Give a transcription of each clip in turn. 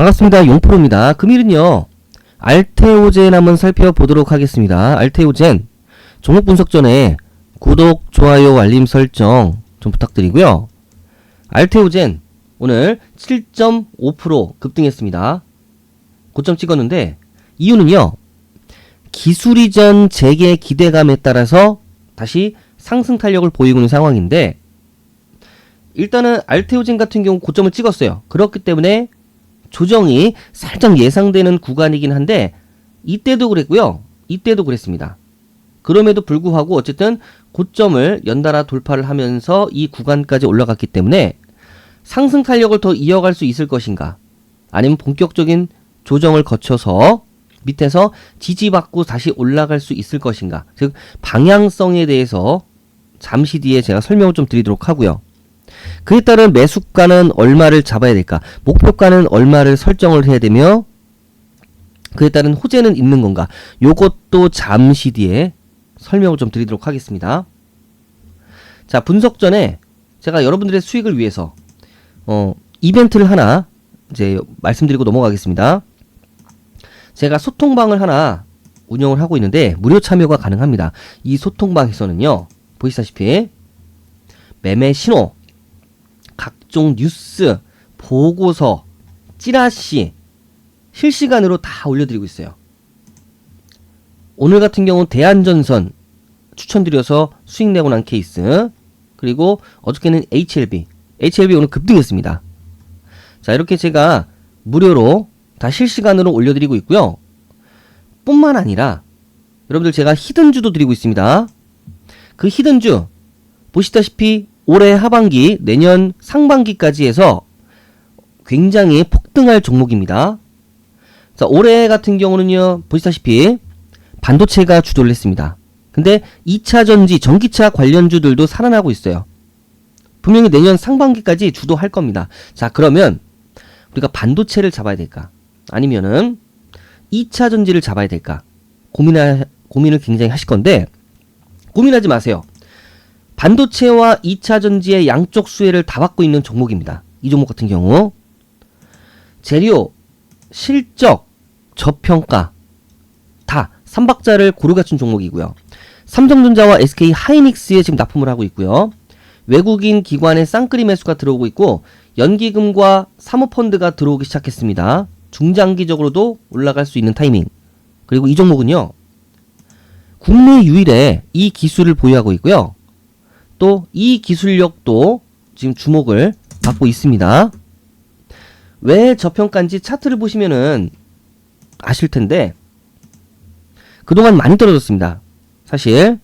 반갑습니다. 용프로입니다. 금일은요. 알테오젠 한번 살펴보도록 하겠습니다. 알테오젠 종목 분석 전에 구독, 좋아요, 알림 설정 좀 부탁드리고요. 알테오젠 오늘 7.5% 급등했습니다. 고점 찍었는데 이유는요. 기술 이전 재개 기대감에 따라서 다시 상승 탄력을 보이고 있는 상황인데 일단은 알테오젠 같은 경우 고점을 찍었어요. 그렇기 때문에 조정이 살짝 예상되는 구간이긴 한데 이때도 그랬고요. 이때도 그랬습니다. 그럼에도 불구하고 어쨌든 고점을 연달아 돌파를 하면서 이 구간까지 올라갔기 때문에 상승 탄력을 더 이어갈 수 있을 것인가? 아니면 본격적인 조정을 거쳐서 밑에서 지지받고 다시 올라갈 수 있을 것인가? 즉 방향성에 대해서 잠시 뒤에 제가 설명을 좀 드리도록 하고요. 그에 따른 매수가는 얼마를 잡아야 될까? 목표가는 얼마를 설정을 해야 되며 그에 따른 호재는 있는 건가? 요것도 잠시 뒤에 설명을 좀 드리도록 하겠습니다. 자, 분석 전에 제가 여러분들의 수익을 위해서 어, 이벤트를 하나 이제 말씀드리고 넘어가겠습니다. 제가 소통방을 하나 운영을 하고 있는데 무료 참여가 가능합니다. 이 소통방에서는요. 보시다시피 매매 신호, 각종 뉴스, 보고서, 찌라시 실시간으로 다 올려드리고 있어요. 오늘 같은 경우 대한전선 추천드려서 수익 내고 난 케이스 그리고 어저께는 HLB HLB 오늘 급등했습니다. 자 이렇게 제가 무료로 다 실시간으로 올려드리고 있고요. 뿐만 아니라 여러분들 제가 히든주도 드리고 있습니다. 그 히든주 보시다시피 올해 하반기 내년 상반기까지 해서 굉장히 폭등할 종목입니다. 자, 올해 같은 경우는요, 보시다시피 반도체가 주도를 했습니다. 근데 2차 전지, 전기차 관련주들도 살아나고 있어요. 분명히 내년 상반기까지 주도할 겁니다. 자, 그러면 우리가 반도체를 잡아야 될까? 아니면은 2차 전지를 잡아야 될까? 고민하, 고민을 굉장히 하실 건데, 고민하지 마세요. 반도체와 2차 전지의 양쪽 수혜를 다 받고 있는 종목입니다. 이 종목 같은 경우 재료, 실적, 저평가 다 3박자를 고루 갖춘 종목이고요. 삼성전자와 SK 하이닉스에 지금 납품을 하고 있고요. 외국인 기관의 쌍끌이 매수가 들어오고 있고 연기금과 사모펀드가 들어오기 시작했습니다. 중장기적으로도 올라갈 수 있는 타이밍. 그리고 이 종목은요. 국내 유일의 이 기술을 보유하고 있고요. 또 이 기술력도 지금 주목을 받고 있습니다. 왜 저평가인지 차트를 보시면은 아실 텐데 그동안 많이 떨어졌습니다. 사실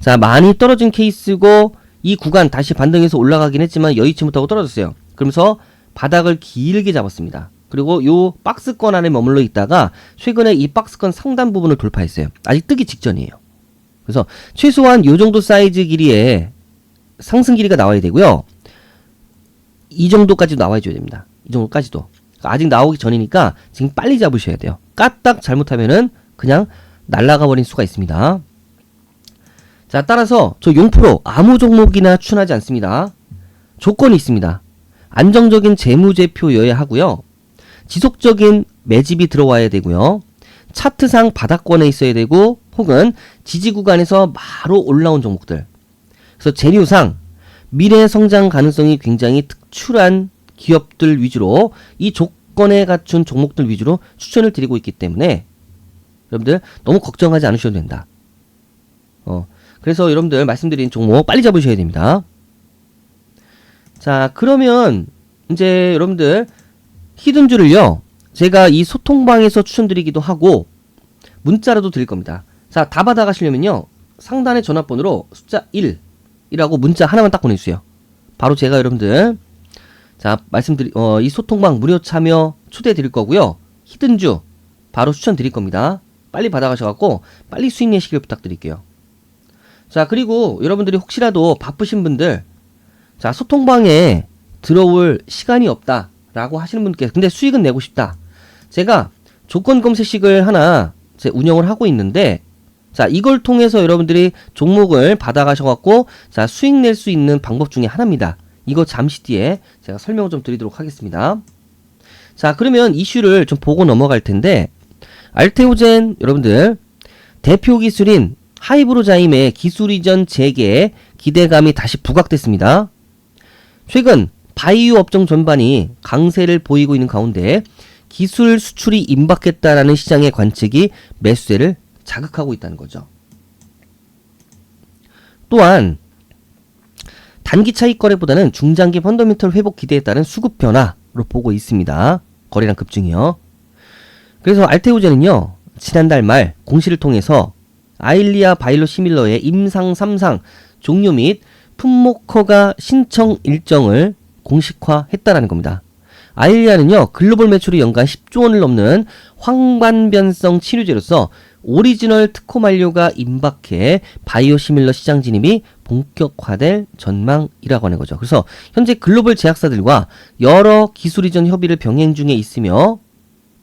자 많이 떨어진 케이스고 이 구간 다시 반등해서 올라가긴 했지만 여의치 못하고 떨어졌어요. 그러면서 바닥을 길게 잡았습니다. 그리고 요 박스권 안에 머물러 있다가 최근에 이 박스권 상단 부분을 돌파했어요. 아직 뜨기 직전이에요. 그래서 최소한 요 정도 사이즈 길이에 상승 길이가 나와야 되고요. 이 정도까지 나와야 줘야 됩니다. 이 정도까지도. 아직 나오기 전이니까 지금 빨리 잡으셔야 돼요. 까딱 잘못하면은 그냥 날아가 버린 수가 있습니다. 자, 따라서 저 용프로 아무 종목이나 추천하지 않습니다. 조건이 있습니다. 안정적인 재무제표여야 하고요. 지속적인 매집이 들어와야 되고요. 차트상 바닥권에 있어야 되고 혹은 지지 구간에서 바로 올라온 종목들. 그래서 재료상 미래 성장 가능성이 굉장히 특출한 기업들 위주로 이 조건에 갖춘 종목들 위주로 추천을 드리고 있기 때문에 여러분들 너무 걱정하지 않으셔도 된다. 어, 그래서 여러분들 말씀드린 종목 빨리 잡으셔야 됩니다. 자, 그러면 이제 여러분들 히든주를요. 제가 이 소통방에서 추천드리기도 하고 문자라도 드릴 겁니다. 자, 다 받아가시려면요. 상단의 전화번호로 숫자 1이라고 문자 하나만 딱 보내주세요. 바로 제가 여러분들 자 말씀드리 어, 이 소통방 무료 참여 초대 드릴 거고요. 히든주 바로 추천 드릴 겁니다. 빨리 받아가셔갖고 빨리 수익 내시길 부탁드릴게요. 자 그리고 여러분들이 혹시라도 바쁘신 분들 자 소통방에 들어올 시간이 없다라고 하시는 분께 근데 수익은 내고 싶다. 제가 조건 검색식을 하나 제 운영을 하고 있는데 자 이걸 통해서 여러분들이 종목을 받아가셔갖고 자 수익 낼 수 있는 방법 중에 하나입니다. 이거 잠시 뒤에 제가 설명을 좀 드리도록 하겠습니다. 자, 그러면 이슈를 좀 보고 넘어갈 텐데, 알테오젠, 여러분들, 대표 기술인 하이브로자임의 기술 이전 재개에 기대감이 다시 부각됐습니다. 최근 바이오 업종 전반이 강세를 보이고 있는 가운데 기술 수출이 임박했다라는 시장의 관측이 매수세를 자극하고 있다는 거죠. 또한 단기 차익 거래보다는 중장기 펀더멘털 회복 기대에 따른 수급 변화로 보고 있습니다. 거래량 급증이요. 그래서 알테오젠은요. 지난달 말 공시를 통해서 아일리아 바이로 시밀러의 임상 3상 종료 및 품목허가 신청 일정을 공식화했다라는 겁니다. 아일리아는요 글로벌 매출이 연간 10조 원을 넘는 황반변성 치료제로서 오리지널 특허만료가 임박해 바이오 시밀러 시장 진입이 본격화될 전망이라고 하는 거죠. 그래서 현재 글로벌 제약사들과 여러 기술 이전 협의를 병행 중에 있으며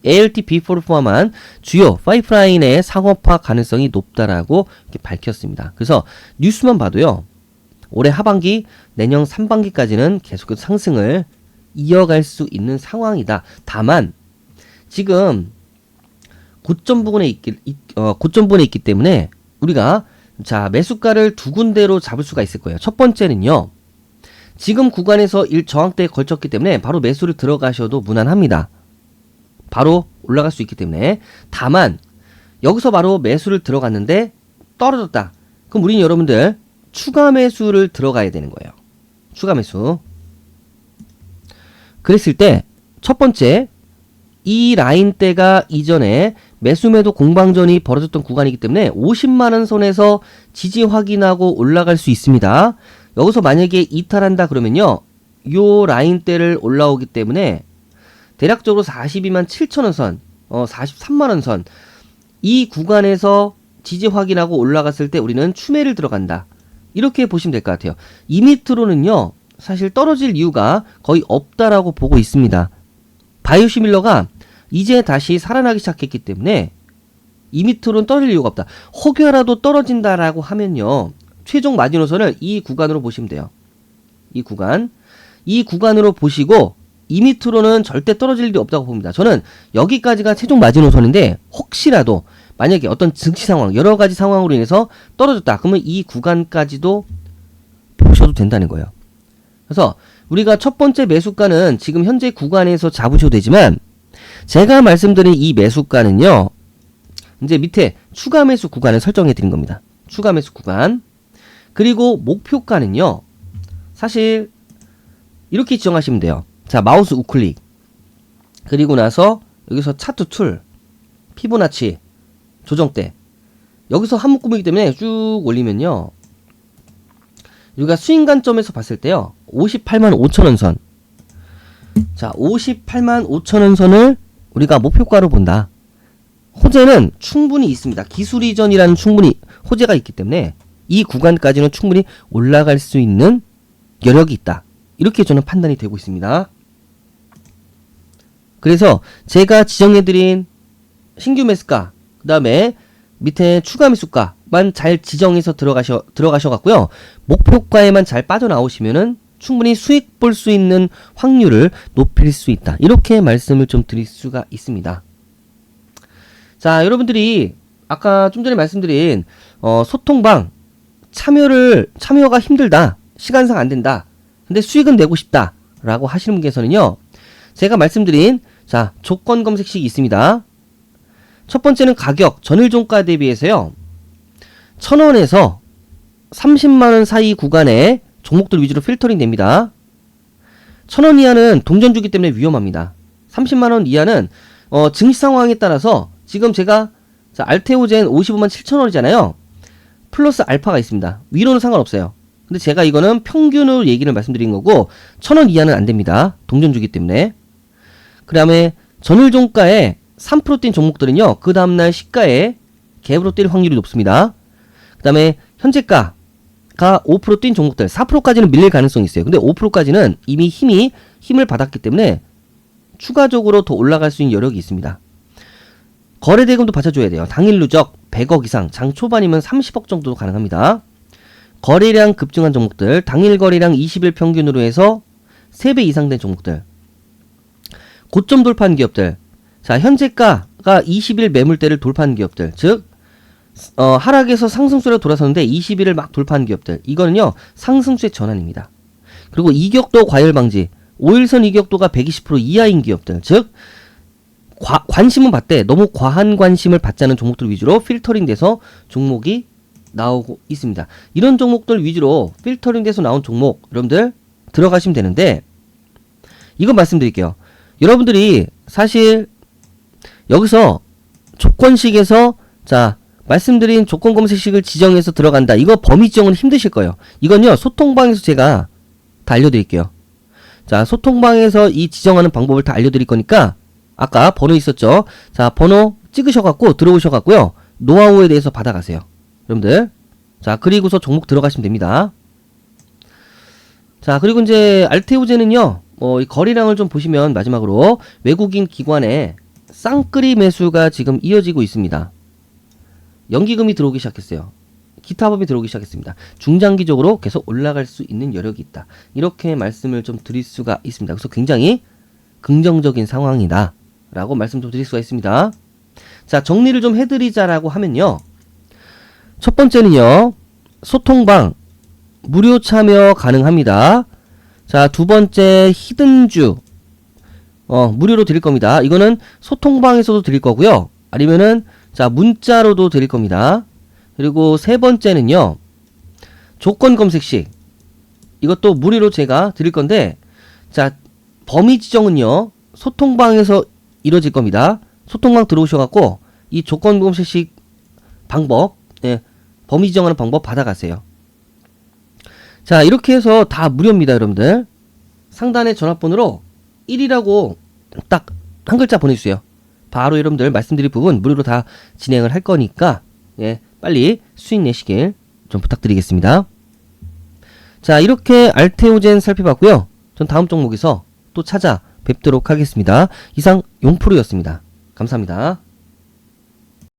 ALT B4를 포함한 주요 파이프라인의 상업화 가능성이 높다라고 밝혔습니다. 그래서 뉴스만 봐도요. 올해 하반기, 내년 상반기까지는 계속해서 상승을 이어갈 수 있는 상황이다. 다만 지금 고점 부분에 있기 어, 고점 부분에 있기 때문에 우리가 자 매수가를 두 군데로 잡을 수가 있을 거예요. 첫 번째는요. 지금 구간에서 일 저항대에 걸쳤기 때문에 바로 매수를 들어가셔도 무난합니다. 바로 올라갈 수 있기 때문에 다만 여기서 바로 매수를 들어갔는데 떨어졌다. 그럼 우리는 여러분들 추가 매수를 들어가야 되는 거예요. 추가 매수. 그랬을 때 첫 번째 이 라인대가 이전에 매수매도 공방전이 벌어졌던 구간이기 때문에 50만 원 선에서 지지 확인하고 올라갈 수 있습니다. 여기서 만약에 이탈한다 그러면요. 요 라인대를 올라오기 때문에 대략적으로 42만 7천 원 선, 어 43만 원 선. 이 구간에서 지지 확인하고 올라갔을 때 우리는 추매를 들어간다. 이렇게 보시면 될 것 같아요. 이 밑으로는요. 사실 떨어질 이유가 거의 없다라고 보고 있습니다. 바이오시밀러가 이제 다시 살아나기 시작했기 때문에 이 밑으로는 떨어질 이유가 없다. 혹여라도 떨어진다라고 하면요. 최종 마지노선을 이 구간으로 보시면 돼요. 이 구간. 이 구간으로 보시고 이 밑으로는 절대 떨어질 일이 없다고 봅니다. 저는 여기까지가 최종 마지노선인데 혹시라도 만약에 어떤 증시 상황, 여러 가지 상황으로 인해서 떨어졌다. 그러면 이 구간까지도 보셔도 된다는 거예요. 그래서 우리가 첫 번째 매수가는 지금 현재 구간에서 잡으셔도 되지만 제가 말씀드린 이 매수가는요. 이제 밑에 추가 매수 구간을 설정해 드린 겁니다. 추가 매수 구간. 그리고 목표가는요. 사실 이렇게 지정하시면 돼요. 자, 마우스 우클릭. 그리고 나서 여기서 차트 툴, 피보나치, 조정대. 여기서 한 묶음이기 때문에 쭉 올리면요. 우리가 수익 관점에서 봤을 때요. 58만 5천원 선. 자, 58만 5천원 선을 우리가 목표가로 본다. 호재는 충분히 있습니다. 기술 이전이라는 충분히 호재가 있기 때문에 이 구간까지는 충분히 올라갈 수 있는 여력이 있다. 이렇게 저는 판단이 되고 있습니다. 그래서 제가 지정해드린 신규 매수가, 그 다음에 밑에 추가 매수가만 잘 지정해서 들어가셔, 들어가셔갖고요. 목표가에만 잘 빠져나오시면은 충분히 수익 볼 수 있는 확률을 높일 수 있다. 이렇게 말씀을 좀 드릴 수가 있습니다. 자, 여러분들이 아까 좀 전에 말씀드린 어, 소통방 참여를 참여가 힘들다. 시간상 안 된다. 근데 수익은 내고 싶다. 라고 하시는 분께서는요. 제가 말씀드린 자, 조건 검색식이 있습니다. 첫 번째는 가격, 전일 종가 대비해서요. 1000원에서 30만원 사이 구간에 종목들 위주로 필터링 됩니다. 1000원 이하는 동전 주기 때문에 위험합니다. 30만원 이하는 어, 증시 상황에 따라서 지금 제가 자, 알테오젠 55만 7천원이잖아요. 플러스 알파가 있습니다. 위로는 상관없어요. 근데 제가 이거는 평균으로 얘기를 말씀드린 거고 1000원 이하는 안 됩니다. 동전 주기 때문에. 그 다음에 전일 종가에 3%뛴 종목들은요. 그 다음 날 시가에 갭으로 뛸 확률이 높습니다. 그 다음에 현재가 가 5%뛴 종목들 4%까지는 밀릴 가능성이 있어요. 근데 5%까지는 이미 힘이 힘을 받았기 때문에 추가적으로 더 올라갈 수 있는 여력이 있습니다. 거래 대금도 받쳐줘야 돼요. 당일 누적 100억 이상, 장 초반이면 30억 정도 가능합니다. 거래량 급증한 종목들, 당일 거래량 20일 평균으로 해서 3배 이상 된 종목들. 고점 돌파한 기업들. 자, 현재가가 20일 매물대를 돌파한 기업들. 즉, 어, 하락에서 상승세로 돌아섰는데 20일을 막 돌파한 기업들. 이거는요, 상승세 전환입니다. 그리고 이격도 과열 방지. 5일선 이격도가 120% 이하인 기업들. 즉, 과- 관심은 받되 너무 과한 관심을 않은 종목들 위주로 필터링 돼서 종목이 나오고 있습니다. 이런 종목들 위주로 필터링 돼서 나온 종목 여러분들 들어가시면 되는데 이건 말씀드릴게요. 여러분들이 사실 여기서 조건식에서 자 말씀드린 조건 검색식을 지정해서 들어간다. 이거 범위 지정은 힘드실 거예요. 이건요 소통방에서 제가 다 알려드릴게요. 자 소통방에서 이 지정하는 방법을 다 알려드릴 거니까 아까 번호 있었죠. 자 번호 찍으셔갖고 들어오셔갖고요 노하우에 대해서 받아가세요. 여러분들 자 그리고서 종목 들어가시면 됩니다. 자 그리고 이제 알테오제는요 어, 이 거래량을 좀 보시면 마지막으로 외국인 기관의 쌍끌이 매수가 지금 이어지고 있습니다. 연기금이 들어오기 시작했어요. 기타 법이 들어오기 시작했습니다. 중장기적으로 계속 올라갈 수 있는 여력이 있다. 이렇게 말씀을 좀 드릴 수가 있습니다. 그래서 굉장히 긍정적인 상황이다. 라고 말씀 좀 드릴 수가 있습니다. 자, 정리를 좀 해드리자라고 하면요. 첫 번째는요, 소통방, 무료 참여 가능합니다. 자, 두 번째, 히든주, 어, 무료로 드릴 겁니다. 이거는 소통방에서도 드릴 거고요. 아니면은, 자, 문자로도 드릴 겁니다. 그리고 세 번째는요, 조건 검색식. 이것도 무료로 제가 드릴 건데, 자, 범위 지정은요, 소통방에서 이루어질 겁니다. 소통방 들어오셔갖고, 이 조건 검색식 방법, 예, 범위 지정하는 방법 받아가세요. 자, 이렇게 해서 다 무료입니다, 여러분들. 상단의 전화번호로 1이라고 딱 한 글자 보내주세요. 바로 여러분들 말씀드릴 부분 무료로 다 진행을 할 거니까, 예, 빨리 수익 내시길 좀 부탁드리겠습니다. 자, 이렇게 알테오젠 살펴봤고요. 전 다음 종목에서 또 찾아 뵙도록 하겠습니다. 이상 용프로였습니다. 감사합니다.